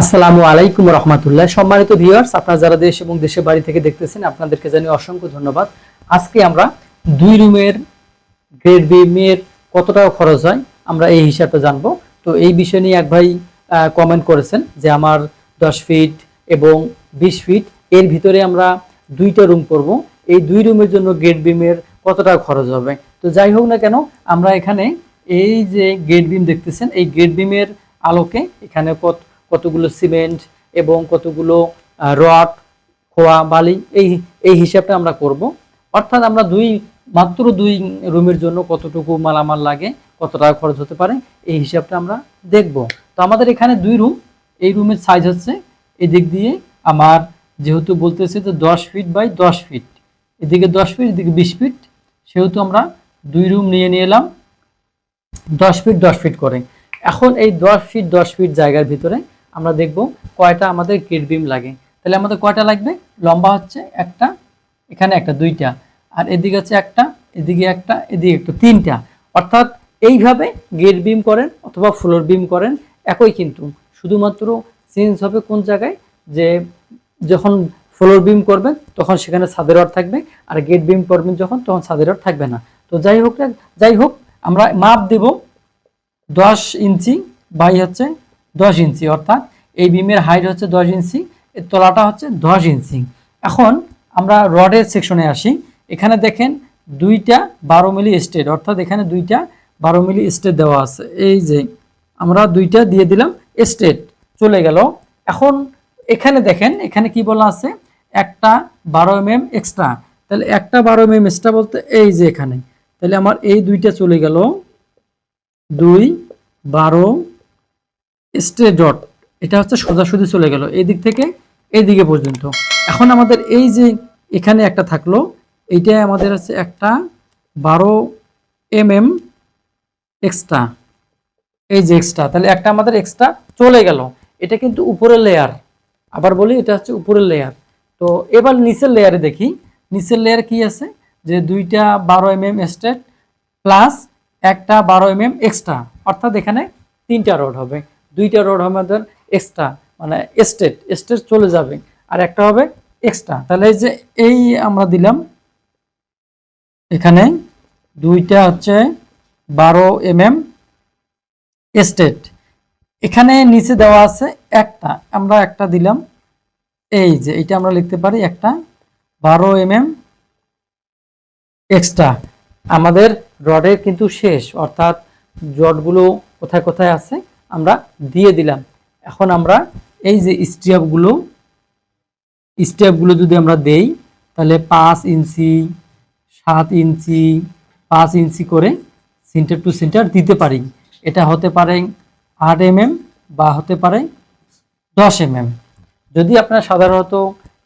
আসসালামু আলাইকুম রহমতুল্লাহ। সম্মানিত ভিউয়ার্স, আপনারা যারা দেশ এবং দেশের বাড়ি থেকে দেখতেছেন, আপনাদেরকে জানিয়ে অসংখ্য ধন্যবাদ। আজকে আমরা দুই রুমের গ্রেড বিমের কত টাকা খরচ হয়, আমরা এই হিসাবটা জানব। তো এই বিষয় নিয়ে এক ভাই কমেন্ট করেছেন যে আমার দশ ফিট এবং বিশ ফিট এর ভিতরে আমরা দুইটা রুম করব। এই দুই রুমের জন্য গেট বিমের কত টাকা খরচ হবে? তো যাই হোক না কেন, আমরা এখানে এই যে গেট বিম দেখতেছেন, এই গেট বিমের আলোকে এখানে কত কতগুলো সিমেন্ট এবং কতগুলো রড, খোয়া, বালি, এই এই হিসাবটা আমরা করব। অর্থাৎ আমরা দুই, মাত্র দুই রুমের জন্য কতটুকু মালামাল লাগে, কত টাকা খরচ হতে পারে, এই হিসাবটা আমরা দেখব। তো আমাদের এখানে দুই রুম, এই রুমের সাইজ হচ্ছে এদিক দিয়ে আমার যেহেতু বলতেছে যে দশ ফিট বাই দশ ফিট এদিকে দশ ফিট এদিকে বিশ ফিট সেহেতু আমরা দুই রুম নিয়ে নিয়ে এলাম দশ ফিট দশ ফিট করে। এখন এই দশ ফিট দশ ফিট জায়গার ভিতরে আমরা দেখব কয়টা আমাদের গেট বিম লাগে। তাহলে আমাদের কয়টা লাগবে? লম্বা হচ্ছে একটা, এখানে একটা দুইটা, আর এদিকে হচ্ছে একটা, এদিকে একটা এদিকে একটা তিনটা। অর্থাৎ এইভাবে গেট বিম করেন অথবা ফ্লোর বিম করেন, একই কিন্তু। শুধুমাত্র চেঞ্জ হবে কোন জায়গায়? যে যখন ফ্লোর বিম করবেন, তখন সেখানে ছাদের রড থাকবে, আর গেট বিম করবেন যখন, তখন ছাদের রড থাকবে না। তো যাই হোক যাই হোক, আমরা মাপ দেব দশ ইঞ্চি বাই হচ্ছে দশ ইঞ্চি, অর্থাৎ এই বিমের হাইট হচ্ছে দশ ইঞ্চি, এর তলাটা হচ্ছে দশ ইঞ্চি। এখন আমরা রডের সেকশনে আসি। এখানে দেখেন দুইটা বারো মিলি স্টেট অর্থাৎ এখানে দুইটা বারো মিলি স্টেট দেওয়া আছে। এই যে আমরা দুইটা দিয়ে দিলাম স্টেট চলে গেল। এখন এখানে দেখেন, এখানে কি বলা আছে? একটা বারো এম এম এক্সট্রা তাহলে একটা বারো এম এম এক্সট্রা বলতে এই যে এখানে। তাহলে আমার এই দুইটা চলে গেল। দুই, বারো স্ট্রে ডট এটা হচ্ছে সোজাসুজি চলে গেল এই দিক থেকে এই দিকে পর্যন্ত। এখন আমাদের এই যে এখানে একটা থাকল, এইটাই আমাদের হচ্ছে একটা বারো এম এম এক্সট্রা এই যে এক্সট্রা তাহলে একটা আমাদের এক্সট্রা চলে গেল। এটা কিন্তু উপরের লেয়ার আবার বলি, এটা হচ্ছে উপরের লেয়ার তো এবার নিচের লেয়ারে দেখি। নিচের লেয়ার কি আছে? যে দুইটা বারো এম এম প্লাস একটা বারো এম এম এক্সট্রা অর্থাৎ এখানে তিনটা রড হবে। দুইটা রড আমাদের এক্সট্রা মানে স্টেট স্টেট চলে যাবে। আর একটা হবে এক্সট্রা তাহলে এই যে এই আমরা দিলাম, এখানে দুইটা হচ্ছে বারো এম এম স্টেট এখানে নিচে দেওয়া আছে একটা। আমরা একটা দিলাম, এই যে এটা আমরা লিখতে পারি একটা, বারো এম এম এক্সট্রা আমাদের রডের কিন্তু শেষ, অর্থাৎ রডগুলো কোথায় কোথায় আছে? আমরা দিয়ে দিলাম। এখন আমরা এই যে স্টেপগুলো স্টেপগুলো যদি আমরা দেই, তাহলে পাঁচ ইঞ্চি, সাত ইঞ্চি, পাঁচ ইঞ্চি করে সেন্টার টু সেন্টার দিতে পারি। এটা হতে পারে আট এম বা হতে পারে দশ এম যদি আপনার সাধারণত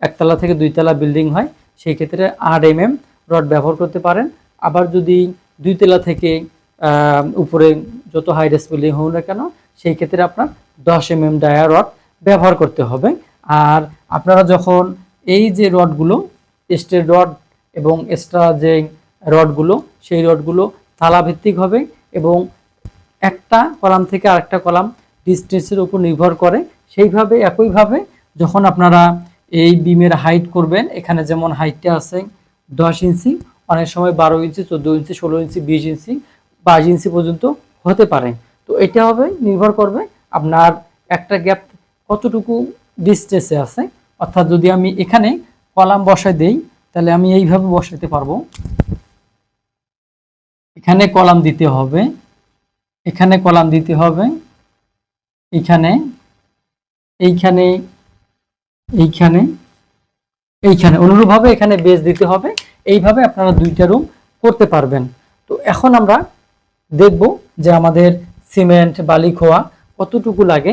একতলা থেকে দুইতলা বিল্ডিং হয়, সেই ক্ষেত্রে আট এম এম রড ব্যবহার করতে পারেন। আবার যদি দুইতলা থেকে উপরে যত হাইরেস বিল্ডিং হোক না কেন, সেই ক্ষেত্রে আপনার দশ এম এম ডায়া রড ব্যবহার করতে হবে। আর আপনারা যখন এই যে রডগুলো স্টেট রড এবং এক্সট্রা যে রডগুলো সেই রডগুলো তালাভিত্তিক হবে এবং একটা কলাম থেকে আরেকটা কলাম ডিস্টেন্সের উপর নির্ভর করে। সেইভাবে, একইভাবে যখন আপনারা এই বিমের হাইট করবেন, এখানে যেমন হাইটটা আছে দশ ইঞ্চি অনেক সময় বারো ইঞ্চি চোদ্দ ইঞ্চি ষোলো ইঞ্চি বিশ ইঞ্চি বাইশ ইঞ্চি পর্যন্ত হতে পারে। তো এটা হবে, নির্ভর করবে আপনার একটা গ্যাপ কতটুকু ডিস্টেন্সে আছে। অর্থাৎ যদি আমি এখানে কলাম বসাই দেই, তাহলে আমি এইভাবে বসাতে পারব। এখানে কলাম দিতে হবে, এখানে কলাম দিতে হবে, এখানে, এইখানে এইখানে এইখানে। অনুরূপভাবে এখানে বেজ দিতে হবে। এইভাবে আপনারা দুইটা রুম করতে পারবেন। তো এখন আমরা দেখব যে আমাদের সিমেন্ট বালি খোয়া কতটুকু লাগে।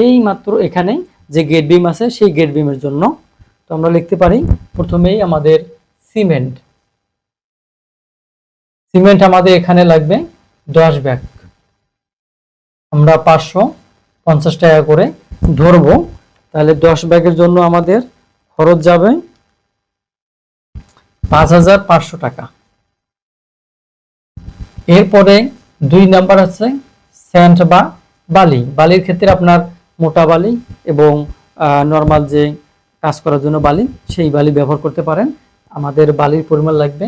এই মাত্র এখানে যে গেট বিম আছে সেই গেট বিমের জন্য তো আমরা লিখতে পারি প্রথমেই আমাদের সিমেন্ট। সিমেন্ট আমাদের এখানে লাগবে দশ ব্যাগ। আমরা পাঁচশো পঞ্চাশ টাকা করে ধরবো। তাহলে দশ ব্যাগের জন্য আমাদের খরচ যাবে পাঁচ হাজার পাঁচশো টাকা। এরপরে দুই নাম্বার আছে স্যান্ড বা বালি। বালির ক্ষেত্রে আপনার মোটা বালি এবং নর্মাল যে কাজ করার জন্য বালি, সেই বালি ব্যবহার করতে পারেন। আমাদের বালির পরিমাণ লাগবে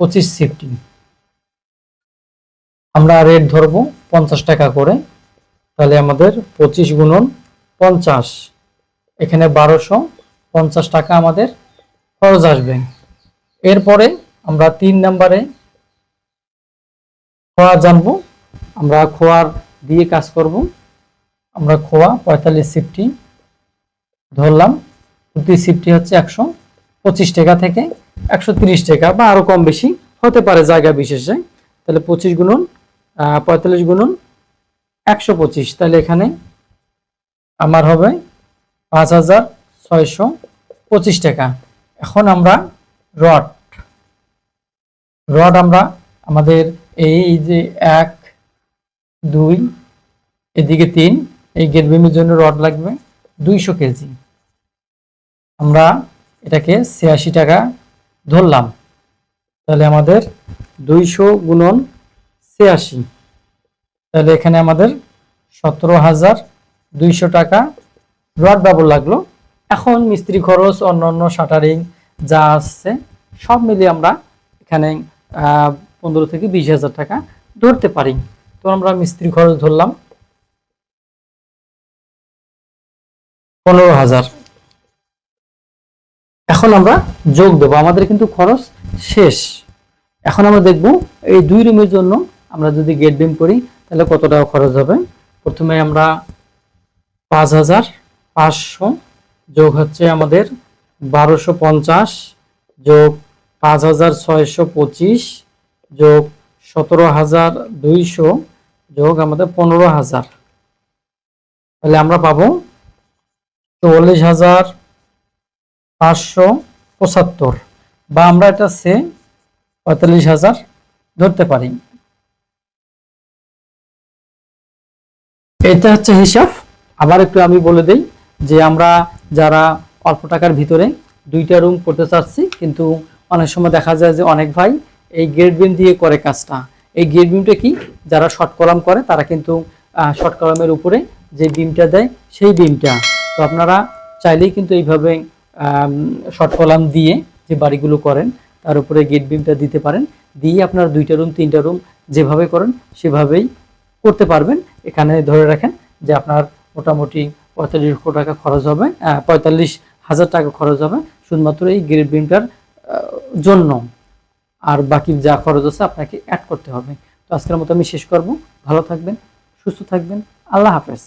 পঁচিশ সিফটি। আমরা রেট ধরবো পঞ্চাশ টাকা করে। তাহলে আমাদের পঁচিশ গুণন পঞ্চাশ। এখানে বারোশো পঞ্চাশ টাকা আমাদের খরচ আসবে। এরপরে আমরা তিন নম্বরে খোয়া জানব, আমরা খোয়ার দিয়ে কাজ করব। আমরা খোয়া পঁয়তাল্লিশ সিফটি ধরলাম। প্রতি সিফটি হচ্ছে একশো পঁচিশ টাকা থেকে একশো তিরিশ টাকা বা আরও কম বেশি হতে পারে জায়গা বিশেষে। তাহলে পঁচিশ গুণন পঁয়তাল্লিশ গুণন একশো পঁচিশ। তাহলে এখানে আমার হবে পাঁচ হাজার ছয়শো পঁচিশ টাকা। এখন আমরা রড রড আমরা আমাদের এই যে এক, দুই, এদিকে তিন, এই গেট বিমের জন্য রড লাগবে দুইশো কেজি। আমরা এটাকে ছিয়াশি টাকা ধরলাম। তাহলে আমাদের দুইশো গুণন ছিয়াশি। তাহলে এখানে আমাদের সতেরো হাজার দুইশো টাকা রড বাবল লাগল। এখন মিস্ত্রি খরচ, অন্যান্য শাটারিং যা আসছে, সব মিলিয়ে আমরা এখানে পনেরো থেকে বিশ হাজার টাকা ধরতে পারি। তো আমরা মিস্ত্রি খরচ ধরলাম পনেরো হাজার। এখন আমরা যোগ দেবো। আমাদের কিন্তু খরচ শেষ। এখন আমরা দেখব এই দুই রুমের জন্য আমরা যদি গেট বিম করি, তাহলে কত টাকা খরচ হবে? প্রথমে আমরা পাঁচ হাজার পাঁচশো যোগ হচ্ছে আমাদের বারোশো পঞ্চাশ যোগ পাঁচ হাজার ছয়শো পঁচিশ। যোগ সতেরো হাজার দুইশো, যোগ আমাদের পনেরো হাজার। তাহলে আমরা পাবো চল্লিশ হাজার পাঁচশো পঁচাত্তর। বা আমরা এটা সে পঁয়তাল্লিশ হাজার ধরতে পারি। এটা হচ্ছে হিসাব। আবার একটু আমি বলে দেই যে আমরা যারা অল্প টাকার ভিতরে দুইটা রুম করতে চাচ্ছি, কিন্তু অনেক সময় দেখা যায় যে অনেক ভাই এই গেট বিম দিয়ে করে কাজটা। এই গেট বিমটা কি? যারা শর্ট কলাম করে, তারা কিন্তু শর্ট কলামের উপরে যে বিমটা দেয়, সেই বিমটা তো আপনারা চাইলেই কিন্তু এইভাবে শর্ট কলাম দিয়ে যে বাড়িগুলো করেন, তার উপরে গেট বিমটা দিতে পারেন। দিয়ে আপনার দুইটা রুম তিনটা রুম যেভাবে করেন, সেভাবেই করতে পারবেন। এখানে ধরে রাখেন যে আপনার মোটামুটি পঁয়তাল্লিশ লক্ষ টাকা খরচ হবে পঁয়তাল্লিশ হাজার টাকা খরচ হবে, শুধুমাত্র এই গ্রেড বিমটার জন্য। আর বাকি যা খরচ আছে আপনাকে অ্যাড করতে হবে। তো আজকের মতো আমি শেষ করব। ভালো থাকবেন, সুস্থ থাকবেন। আল্লাহ হাফেজ।